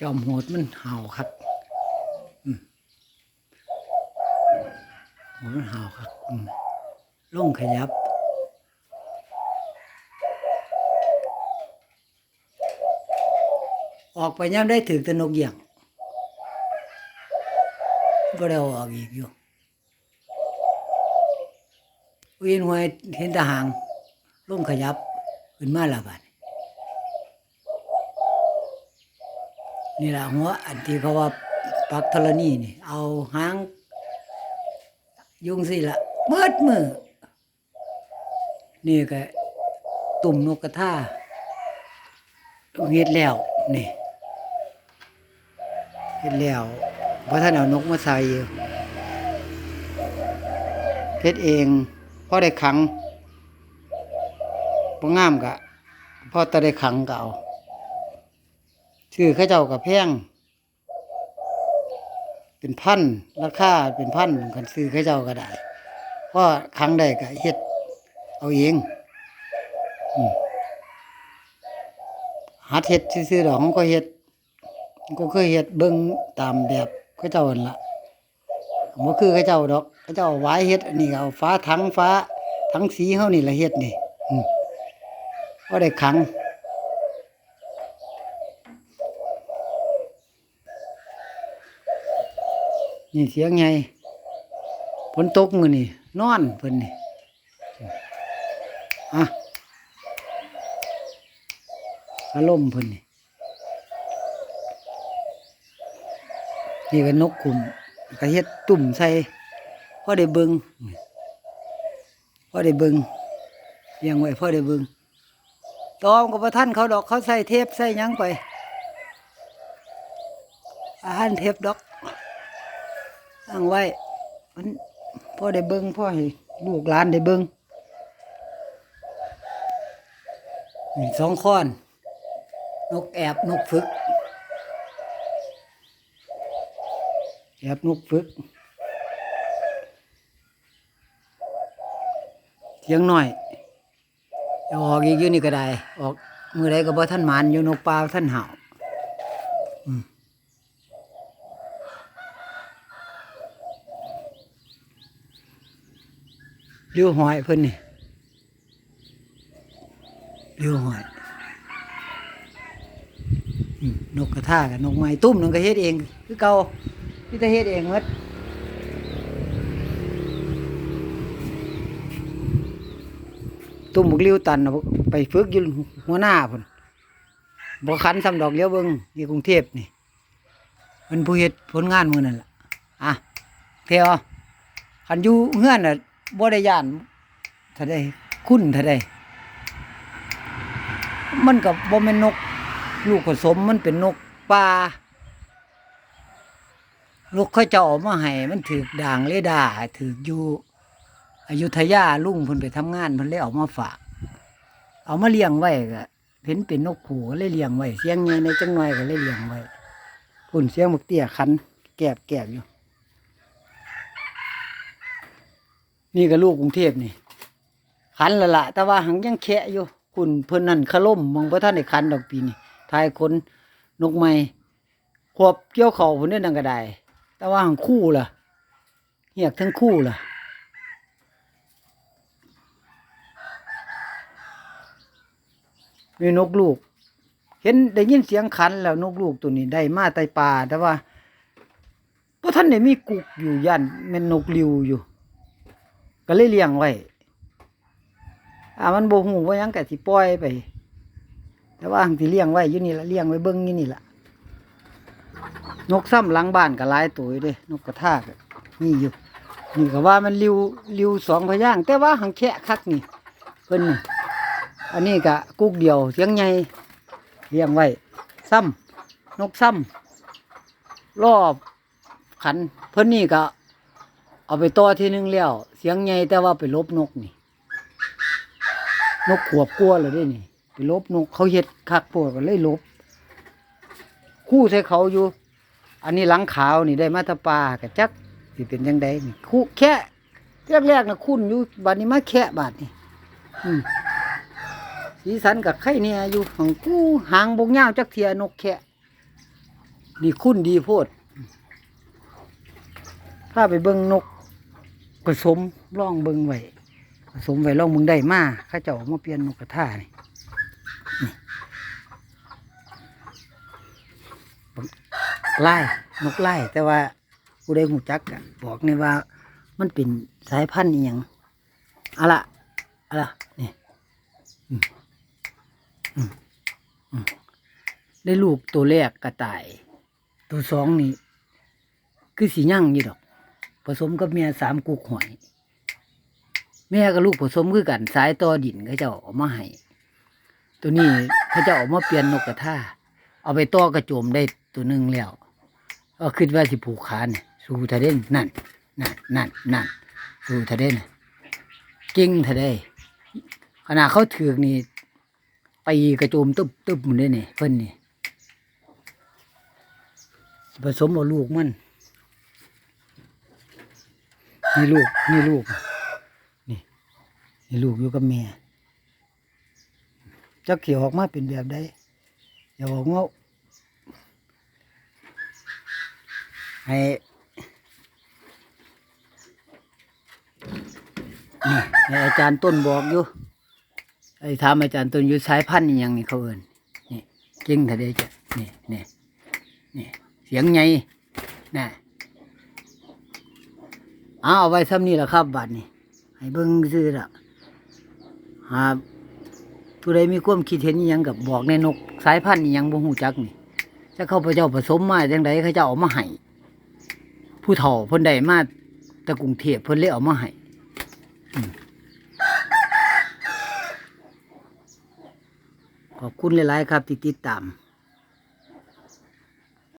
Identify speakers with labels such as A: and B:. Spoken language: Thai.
A: จอมโหดมันเห่าครับมโหดมันเห่าครับอืมลงขยับออกไปย่ำได้ถือตะนกเหยี่ยงก็ได้เอาออกอีกอยู่วินหวยเห็นทหางลงขยับ ขึ้นมาและบาด นี่แหละหัวอันที่เขาว่าปักธรณีนี่ เอาหาง ยุงสิละเบิดมือนี่ก็ตุ่มนกกระทาเฮ็ดแล้วนี่เฮ็ดแล้วเพราะท่านเอานกมาใส่อยู่เฮ็ดเองพ่อได้ขังบ่งามกะพ่อตะได้ขังก็เอา ชื่อเขาเจ้ากับแพงเป็นพันราคาเป็นพันกันซื้อเขาเจ้าก็ได้เพราะครั้งใดก็เฮ็ด เอาเองหัดเฮ็ดซื้อๆดอกของก็เฮ็ดก็เคยเฮ็ดเบิ่งตามแบบเขาเจ้านั่นล่ะบ่คือเขาเจ้าดอกเขาเจ้าเอาไว้เฮ็ดอันนี้เอาฟ้าถังฟ้าถังสีเฮานี่ละเฮ็ดนี่อืมก็ได้ขัง นี่เสียงไงฝนตกมือนี่นอนเพิ่นนี่อะอารมณ์เพิ่นนี่นี่ก็นกขุมก็เฮ็ดตุ่มใส่พ่อได้เบิงพ่อได้เบิงเลี้ยงไว้พ่อได้เบิงตอมกับประท่านเขาดอกเขาใส่เทปใส่ยังไปอาหารเทปดอก ตั้งไว้ มันพ่อได้เบิ้งพ่อให้ลูกหลานได้เบิ้งนี่สองค้อน นกแอบนกฝึก แอบนกฝึกเสียงหน่อยอออกอีกอยู่นี่ก็ได้ ออกมือใดก็บ่ท่านหมานอยู่นกปลาท่านเห่า เลี้ยวหอยเพิ่นนี่เลี้ยวหอยนกกระทากับนกไม้ตุ้มนั่นก็เฮ็ดเอง คือเก่าพี่ตาเฮ็ดเองหมดตุ้มบกเลี้ยวตันน่ะไปฝึกอยู่หัวหน้าพุ่นบ่คันซ้ำดอกเลี้ยวเบิ่งอยู่กรุงเทพนี่มันผู้เฮ็ดผลงานมือนั่นล่ะอะเทวคันอยู่เฮือนน่ะ บ่ได้ย่านถ้าได้คุ้นถ้าได้มันก็บ่แม่นนก ลูกผสมมันเป็นนกป่าลูกเขาเจ้าออกมาให้มันถือด่างเลดาถืออยู่อยุธยาลุงเพิ่นไปทำงานเพิ่นเลยเอามาฝาก เอามาเลี้ยงไว้ก็เห็นเป็นนกขู่ก็เลยเลี้ยงไว้เสียงใหญ่ในจังหน่อยก็เลยเลี้ยงไว้พุ่นเสียงบักเตี้ยคันแกบแกบอยู่ นี่ก็ลูกกรุงเทพนี่ขันละละแต่ว่าหังยังแคะอยู่คุณเพิ่นนั่นขล่มมองพระท่านได้ขันดอกปีนี่ทายคนนกไม้ขวบเกี่ยวเข่าพุ่นได้ดังกระไดแต่ว่าหังคู่ล่ะเหียกทั้งคู่ล่ะมีนกลูก เห็นได้ยินเสียงขันแล้วนกลูกตัวนี้ได้มาไตป่าแต่ว่าพระท่านได้มีกุกอยู่ยันแม่นนกลิวอยู่ ก็เลยเลี้ยงไว้อ่ามันโบหูว่ายังกะสิปล่อยไป แต่ว่าหังสิเลี้ยงไว้อยู่นี่ละเลี้ยงไว้เบิ้งอยู่นี่ละนกซ้ำหลังบ้านก็หลายตัวอยู่เด้นกกระทากนี่อยู่นี่ก็ว่ามันริวริวสองพย่างแต่ว่าหังแค่คักนี่เพิ่นนี่อันนี้ก็กุกเดียวเสียงใหญ่เลี้ยงไว้ซ้ำนกซ้ำรอบขันเพิ่นนี่ก็ เอาไปต่อทีนึงแล้ว เสียงใหญ่แต่ว่าไปลบนกนี่ นกขวบกลัวเลยได้นี่ ไปลบนกเขาเฮ็ดคักปวดก็เลยลบ คู่ใส่เขาอยู่ อันนี้หลังขาวนี่ได้มาตาปลากะจักสิเป็นยังไงนี่คู่แค่แรกๆนะคุ้นอยู่บัดนี้มาแค่บาดนี่สีสันกับไข่เนี่ยอยู่ของกู้หางบกเงาจักเทียนกแค่นี่คุณดีโพดถ้าไปเบิ่งนก ผสมล่องเบิงไว้ผสมไว้ล่องเบิงได้มาข้าเจ้ามาเปลี่ยนนกกระทานี่นี่ไล่นกไล่แต่ว่าผู้ใดหูจักบอกในว่า มันเป็นสายพันธุ์อีหยังอะละอะละนี่ได้ลูกตัวแรกกระต่าย ตัวสองนี่ คือสียั่งอยู่ดอก ผสมกับเมียสามกุกหอยแม่กับลูกผสมคือกันสายต่อดินเขาจ้าเออกมาให้ตัวนี้เขาจะออกมาเปลี่ยนนกกระทาเอาไปต่อกระโจมได้ตัวหนึ่งแล้วก็คิดว่าสิผูกขาเนี่ยสู่ทะเด่นนั่นนั่นนั่นนั่นสู่ทะเด่นน่ะเก่งทะเด้ขณะเขาถือนี่ตีกระโจมตึบตึบมันได้นี่ยเพิ่นนี่ผสมเอาลูกมัน นี่ลูก นี่ลูก นี่ นี่ลูกอยู่กับแม่เจ้าเขียวออกมาเป็นแบบใดอย่าบอกว่าให้นี่ให้อาจารย์ต้นบอกอยู่ไอ้ถามอาจารย์ต้นอยู่สายพันธุ์อหยังนี่เขาเอินนี่เก่งทะเดจ้ะนี่นี่นี่เสียงไงน่ะ เอาเอาไว้ซ้ำนี่แหละครับบัดนี้ให้เบิ่งซื่อละหาผู้ใดมีความคิดเห็นยังกับบอกในนกสายพันธุ์ยังบ่ฮู้จักนี่ถ้าเขาพระเจ้าผสมมาจังไดเขาจ้าเอามาให้ผู้เฒ่าเพิ่นได้มาแต่กรุงเทพเพิ่นเลยเอามาให้ขอบคุณหลาย ๆ ครับที่ติดตาม